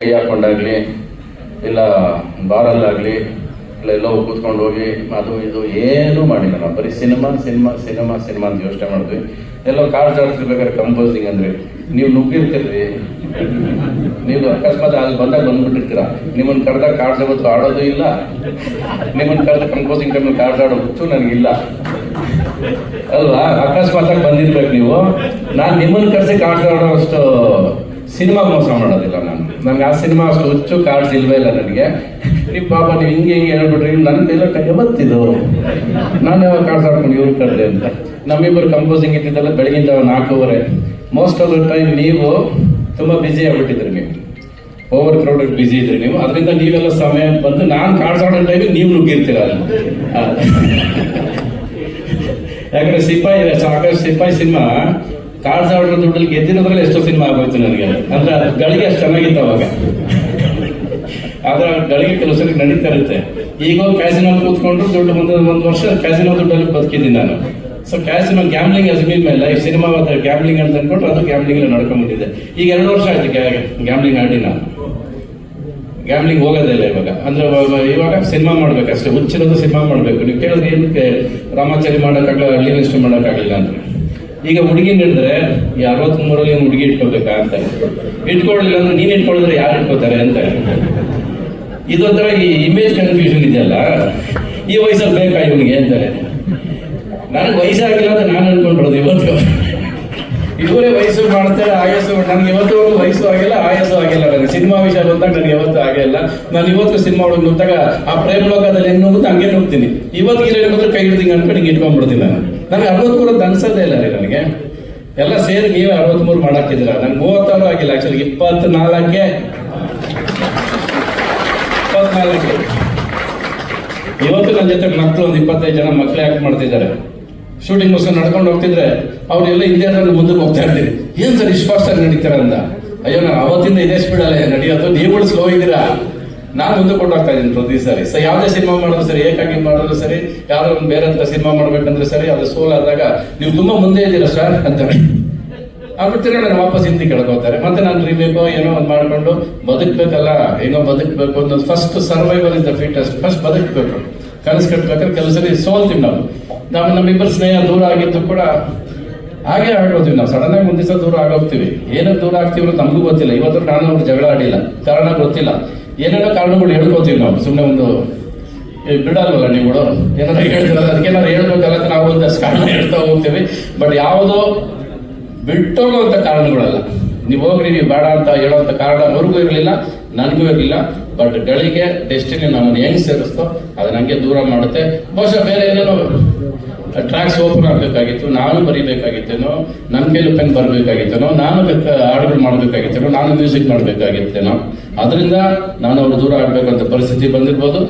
ಹಾಕೊಂಡಾಗ್ಲಿ ಇಲ್ಲ ಬಾರಲ್ಲಾಗಲಿ, ಇಲ್ಲ ಎಲ್ಲೋ ಕೂತ್ಕೊಂಡು ಹೋಗಿ ಅದು ಇದು ಏನೂ ಮಾಡಿಲ್ಲ. ನಾವು ಬರೀ ಸಿನಿಮಾ ಸಿನಿಮಾ ಸಿನಿಮಾ ಸಿನಿಮಾ ಅಂತ ಯೋಚನೆ ಮಾಡಿದ್ವಿ. ಎಲ್ಲೋ ಕಾರ್ ಆಡ್ತಿರ್ಬೇಕಾದ್ರೆ ಕಂಪೋಸಿಂಗ್ ಅಂದ್ರೆ, ನೀವು ನುಗ್ಗಿರ್ತೀರಿ ನೀವು ಅಕಸ್ಮಾತ್ ಅಲ್ಲಿ ಬಂದಾಗ ಬಂದ್ಬಿಟ್ಟಿರ್ತೀರ. ನಿಮ್ಮನ್ನು ಕರೆದಾಗ ಕಾರ್ ಯಾವತ್ತು ಆಡೋದು ಇಲ್ಲ. ನಿಮ್ಮನ್ನು ಕರೆದ ಕಂಪೋಸಿಂಗ್ ಟೈಮಲ್ಲಿ ಕಾರ್ಡ್ಸ್ ಆಡೋ ಹುಚ್ಚು ನನಗಿಲ್ಲ ಅಲ್ವಾ? ಅಕಸ್ಮಾತ್ ಆಗಿ ಬಂದಿರ್ಬೇಕು ನೀವು. ನಾನು ನಿಮ್ಮನ್ನು ಕರೆಸಿ ಕಾರ್ ಆಡೋ ಅಷ್ಟು ಸಿನಿಮಾ ಮೋಸ ಮಾಡೋದಿಲ್ಲ ನಾನು. ನನಗೆ ಆ ಸಿನಿಮಾ ಅಷ್ಟು ಹುಚ್ಚು ಕಾರ್ಡ್ಸ್ ಇಲ್ವೇ ಇಲ್ಲ ನನಗೆ. ನೀವು ಪಾಪ ನೀವು ಹಿಂಗೆ ಹಿಂಗೆ ಹೇಳ್ಬಿಟ್ರಿ ನನ್ನ ಮೇಲೆ ಯಾವತ್ತಿದು ನಾನು ಯಾವಾಗ ಕಾರ್ಡ್ಸ್ ಹಾಕೊಂಡು ಇವ್ರು ಕರೆದೆ ಅಂತ. ನಮ್ಮಿಬ್ಬರು ಕಂಪೋಸಿಂಗ್ ಇದ್ದಿದ್ದೆಲ್ಲ ಬೆಳಗಿನ ಜಾವ ನಾಲ್ಕೂವರೆ. ಮೋಸ್ಟ್ ಆಫ್ ದ ಟೈಮ್ ನೀವು ತುಂಬ ಬ್ಯುಸಿ ಆಗ್ಬಿಟ್ಟಿದ್ರಿ ನೀವು. ಓವರ್ ಕ್ರೌಡೆಡ್ ಬ್ಯುಸಿ ಇದ್ರಿ ನೀವು. ಅದರಿಂದ ನೀವೆಲ್ಲ ಸಮಯ ಬಂದು ನಾನು ಕಾರ್ಡ್ಸ್ ಆಡೋ ಟೈಮಿಗೆ ನೀವು ನುಗ್ಗಿರ್ತೀರ ಅಲ್ಲಿ. ಯಾಕಂದ್ರೆ ಸಿಪಾಯಿ, ಸಾಕಷ್ಟು ಸಿಪಾಯಿ ಸಿನಿಮಾ ಕಾರ್ಡ್ಸ್ ಸಾವಿರ ದುಡ್ಡಲ್ಲಿ ಗೆದ್ದಿರೋದ್ರಲ್ಲಿ ಎಷ್ಟೋ ಸಿನಿಮಾ ಆಗೋಯ್ತು ನನಗೆ. ಅಂದ್ರೆ ಅದು ಗಳಿಗೆ ಅಷ್ಟು ಚೆನ್ನಾಗಿತ್ತು ಅವಾಗ. ಆದ್ರೆ ಗಳಿಗೆ ಕೆಲವು ಸರಿ ನಡೀತಾ ಇರುತ್ತೆ. ಈಗ ಕ್ಯಾಸಿನೋ ಕೂತ್ಕೊಂಡು ದುಡ್ಡು ಬಂದ ಒಂದು ವರ್ಷ ಕ್ಯಾಸಿನೋ ದುಡ್ಡಲ್ಲಿ ಬದುಕಿದ್ದೀನಿ ನಾನು. So casino gambling as mean ಮೇಲೆ ಲೈಫ್ ಸಿನಿಮಾ ಗ್ಯಾಮ್ಲಿಂಗ್ ಅಂತ ಅನ್ಕೊಂಡ್ರೆ, ಅದು ಗ್ಯಾಮ್ಲಿಂಗ್ ನಡ್ಕೊಂಡ್ಬಿಟ್ಟಿದೆ. ಈಗ ಎರಡು ವರ್ಷ ಆಯ್ತು ಗ್ಯಾಮ್ಲಿಂಗ್ ಆಡಿ ನಾನು ಗ್ಯಾಮ್ಲಿಂಗ್ ಹೋಗೋದೇ ಇಲ್ಲ ಇವಾಗ. ಅಂದ್ರೆ ಇವಾಗ- ಸಿನಿಮಾ ಸಿನಿಮಾ ಮಾಡ್ಬೇಕಷ್ಟೇ. ಹುಚ್ಚಿರೋದು ಸಿನಿಮಾ ಮಾಡಬೇಕು. ನೀವು ಕೇಳಿದ್ರೆ ಏನಕ್ಕೆ ರಾಮಾಚಾರಿ ಮಾಡೋಕ್ಕಾಗಲ್ಲ ಹಳ್ಳಿ ಮಿನಿಸ್ಟ್ರಿ ಮಾಡೋಕ್ಕಾಗಲಿಲ್ಲ ಅಂತ ಈಗ ಹುಡುಗಿ ಹಿಡಿದ್ರೆ ಈ ಅರವತ್ಮೂರಲ್ಲಿ ಏನು ಹುಡುಗಿ ಇಟ್ಕೋಬೇಕಾ ಅಂತ. ಇಟ್ಕೊಳ್ಳಿಲ್ಲ ಅಂದ್ರೆ ನೀನ್ ಇಟ್ಕೊಳಿದ್ರೆ ಯಾರು ಇಟ್ಕೋತಾರೆ ಅಂತ. ಇದೊಂಥರ ಈ ಇಮೇಜ್ ಕನ್ಫ್ಯೂಷನ್ ಇದೆಯಲ್ಲ? ಈ ವಯಸ್ಸಲ್ಲಿ ಬೇಕಾ ಇವನಿಗೆ? ಅಂತಾರೆ. ನನಗೆ ವಯಸ್ಸಾಗಿಲ್ಲ ಅಂತ ನಾನು ಅನ್ಕೊಂಡ್ಬಿಡೋದು ಇವತ್ತು. ಇವರೇ ವಯಸ್ಸು ಮಾಡ್ತಾರೆ ಆಯಸ್ಸು ನನಗೆ ಇವತ್ತು ವಯಸ್ಸು ಆಗಿಲ್ಲ ಆಯಸ್ಸು ಆಗಿಲ್ಲ ನನಗೆ. ಸಿನಿಮಾ ವಿಷಯ ಬಂದಾಗ ನನಗೆ ಯಾವತ್ತೂ ಆಗಿಲ್ಲ. ನಾನು ಇವತ್ತು ಸಿನಿಮಾ ಒಳಗೆ ನುಗ್ದಾಗ ಆ ಪ್ರೇಮ ಲೋಕದಲ್ಲಿ ಹೆಂಗ್ ಅಂತ ಹಂಗೆ ನೋಡ್ತೀನಿ. ಇವತ್ತು ಇಲ್ಲ ಬಂದ್ರೆ ಕೈ ಹಿಡ್ದಿಂಗ್ ಅನ್ಕೊಂಡು ಹಿಂಗೆ ಇಟ್ಕೊಂಡ್ಬಿಡ್ತೀನಿ ನಾನು. ನನಗೆ ಅರವತ್ಮೂರು ಅಂತ ಅನ್ಸೋದೇ ಇಲ್ಲ ರೀ ನನಗೆ. ಎಲ್ಲ ಸೇರಿ ನೀವೇ ಅರವತ್ಮೂರು ಮಾಡಾಕಿದ್ದೀರ ನಂಗೆ ಮೂವತ್ತಾರು ಆಗಿಲ್ಲ ಆಕ್ಚುಲಿ ಇಪ್ಪತ್ನಾಲ್ಕೆ. ಇಪ್ಪತ್ನಾಲ್ಕೆ. ಇವತ್ತು ನನ್ನ ಜೊತೆ ಮಕ್ಕಳು, ಒಂದು ಇಪ್ಪತ್ತೈದು ಜನ ಮಕ್ಕಳು ಆಕ್ಟ್ ಮಾಡ್ತಿದ್ದಾರೆ. ಶೂಟಿಂಗ್ ಮುಗಿಸ್ಕೊಂಡು ನಡ್ಕೊಂಡು ಹೋಗ್ತಿದ್ರೆ ಅವ್ರೆಲ್ಲ ಹಿಂದೆ ನಾನು ಮುಂದೆ ಹೋಗ್ತಾ ಇರ್ತೀರಿ ಏನ್ ಸರ್ ಇಷ್ಟು ಆಗಿ ನಡೀತಾರ ಅಂತ? ಅಯ್ಯೋ, ನಾನು ಅವತ್ತಿಂದ ಇದೇ ಸ್ಪೀಡ್ ಅಲ್ಲೇ ನಡೆಯೋದು. ನೀವುಗಳು ಸ್ಲೋ ಇದ್ದೀರಾ? ನಾನು ಮುಂದೆ ಹೋಗ್ತಾ ಇದ್ದೀನಿ ಪ್ರತಿ ಸಾರಿ. ಸರ್ ಯಾವುದೇ ಸಿನಿಮಾ ಮಾಡಿದ್ರು ಸರಿ, ಏಕಾಗಿ ಮಾಡಿದ್ರು ಸರಿ ಯಾರೋ ಒಂದು ಬೇರೆ ಹತ್ರ ಸಿನಿಮಾ ಮಾಡ್ಬೇಕಂದ್ರೆ ಸರಿ, ಅದು ಸೋಲ್ ಆದಾಗ ನೀವು ತುಂಬಾ ಮುಂದೆ ಇದ್ದೀರಾ ಸರ್ ಅಂತಾರೆ ಆಗ್ಬಿಡ್ತೀರ ನಾನು ವಾಪಸ್ ಹಿಂದೆ ಕೇಳ್ಕೋತಾರೆ ಮತ್ತೆ ನಾನು ರಿಬೇಕು ಏನೋ ಒಂದು ಮಾಡ್ಕೊಂಡು ಬದುಕಬೇಕಲ್ಲ ಏನೋ ಬದುಕಬೇಕು ಅನ್ನೋದು first survival is the fittest first ಬದುಕ್ಬೇಕು. ಕನಸು ಕಟ್ಬೇಕಾದ್ರೆ ಕೆಲವು ಸೋಲ್ತೀವಿ ನಾವು. ನಾವು ನಮ್ಮಿಬ್ಬರು ಸ್ನೇಹ ದೂರ ಆಗಿದ್ದು ಕೂಡ ಹಾಗೆ ಆಡೋದಿವಿ ನಾವು. ಸಡನ್ ಆಗಿ ಮುಂದಿಸ ದೂರ ಆಗೋಗ್ತೀವಿ. ಏನೋ ದೂರ ಆಗ್ತೀವಿ ಅಂತ ನಮಗೂ ಗೊತ್ತಿಲ್ಲ. ಇವತ್ತು ನಾನು ಅವ್ರು ಜಗಳ ಆಡಿಲ್ಲ. ಕಾರಣ ಗೊತ್ತಿಲ್ಲ. ಏನೇನೋ ಕಾರಣಗಳು ಹೇಳ್ಕೊತೀವಿ ನಾವು. ಸುಮ್ಮನೆ ಒಂದು ಬಿಡಲ್ವಲ್ಲ ನೀವುಗಳು ಏನಾದ್ರು ಹೇಳ್ತಿರಲ್ಲ? ಅದಕ್ಕೆ ಏನಾದ್ರು ಹೇಳ್ಬೇಕಲ್ಲ ನಾವು ಒಂದಷ್ಟು ಕಾರಣ ಹೇಳ್ತಾ ಹೋಗ್ತೀವಿ. ಬಟ್ ಯಾವುದೋ ಬಿಟ್ಟೋಗುವಂತ ಕಾರಣಗಳಲ್ಲ. ನೀವು ಹೋಗ್ರಿ, ನೀವು ಬೇಡ ಅಂತ ಹೇಳೋಂಥ ಕಾರಣ ಅವ್ರಿಗೂ ಇರಲಿಲ್ಲ, ನನಗೂ ಇರಲಿಲ್ಲ. ಬಟ್ ಗಳಿಗೆ ಡೆಸ್ಟಿನಿ ನಮ್ಮನ್ನು ಹೆಂಗ್ ಸೇರಿಸ್ತೋ, ಅದನ್ನ ಹಂಗೆ ದೂರ ಮಾಡುತ್ತೆ. ಬಹುಶಃ ಬೇರೆ ಏನೇನೋ ಟ್ರ್ಯಾಕ್ಸ್ ಓಪನ್ ಆಗಬೇಕಾಗಿತ್ತು, ನಾನು ಬರೀಬೇಕಾಗಿತ್ತೇನೋ ನನ್ನ ಕೈಲಿ ಪೆನ್ ಬರಬೇಕಾಗಿತ್ತೇನೋ, ನಾನು ಹಾಡುಗಳು ಮಾಡಬೇಕಾಗಿತ್ತೇನೋ, ನಾನು ಮ್ಯೂಸಿಕ್ ಮಾಡಬೇಕಾಗಿತ್ತೇನೋ. ಅದರಿಂದ ನಾನು ಅವ್ರು ದೂರ ಆಗಬೇಕಂತ ಪರಿಸ್ಥಿತಿ ಬಂದಿರ್ಬೋದು.